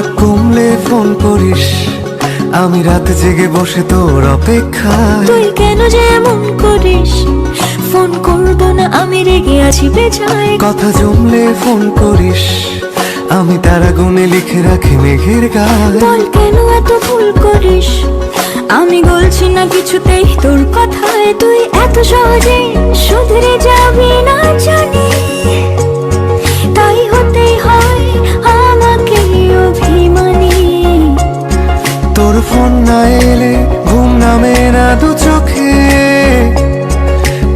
রাগ কমলে ফোন করিস। আমি রাত জেগে বসে তোর অপেক্ষায়। তুই কেন যে এমন করিস? ফোন করব না আমি রেগে আছি বেজায় কথা জমলে ফোন করিস। আমি তারা গুনে লিখে রাখি মেঘের গায়। বল কেন এত ভুল করিস? আমি বলছি না কিছুতেই তোর কথায়। তুই এত সহজে শুধরে যাবি। দু চোখে।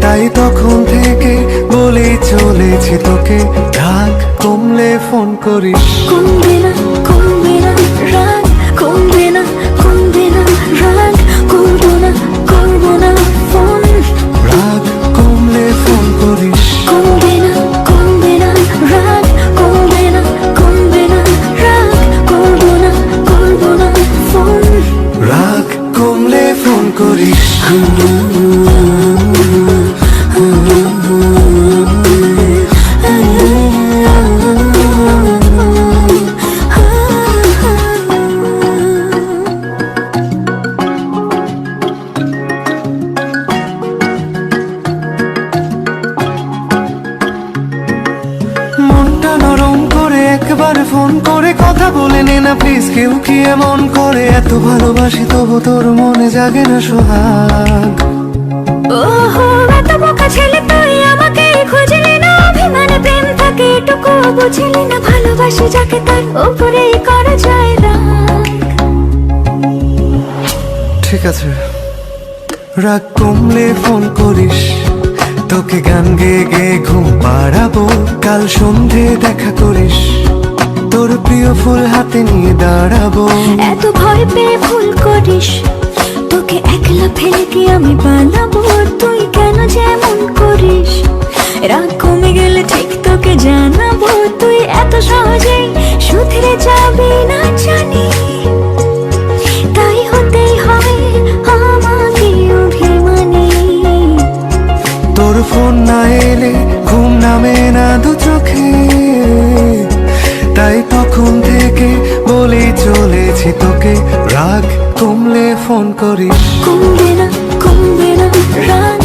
তাই তখন থেকে বলে চলেছি তোকে। ঢাক কমলে ফোন করিস। করিস একবার ফোন করে কথা বলে নে না প্লিজ কেউ কি এমন করে? এত ভালোবাসি তবু তোর মনে জাগে না সোহাগ। ওহো এত বোকা ছেলে তুই আমাকে খুঁজলি না। অভিমানে প্রেম থাকে এটুকু বুঝলি না। ভালোবাসি যাকে তার উপরেই করা যায় রাগ ঠিক আছে। রাগ কমলে ফোন করিস। তোকে গান গেয়ে গেয়ে ঘুম পাড়াবো। কাল সন্ধে দেখা করিস। ফুল হাতে নিয়ে দাঁড়াবো। এত ভয় পেয়ে ফুল করিস। রাগ কমলে ফোন করিস। কমবে না কমবে না রাগ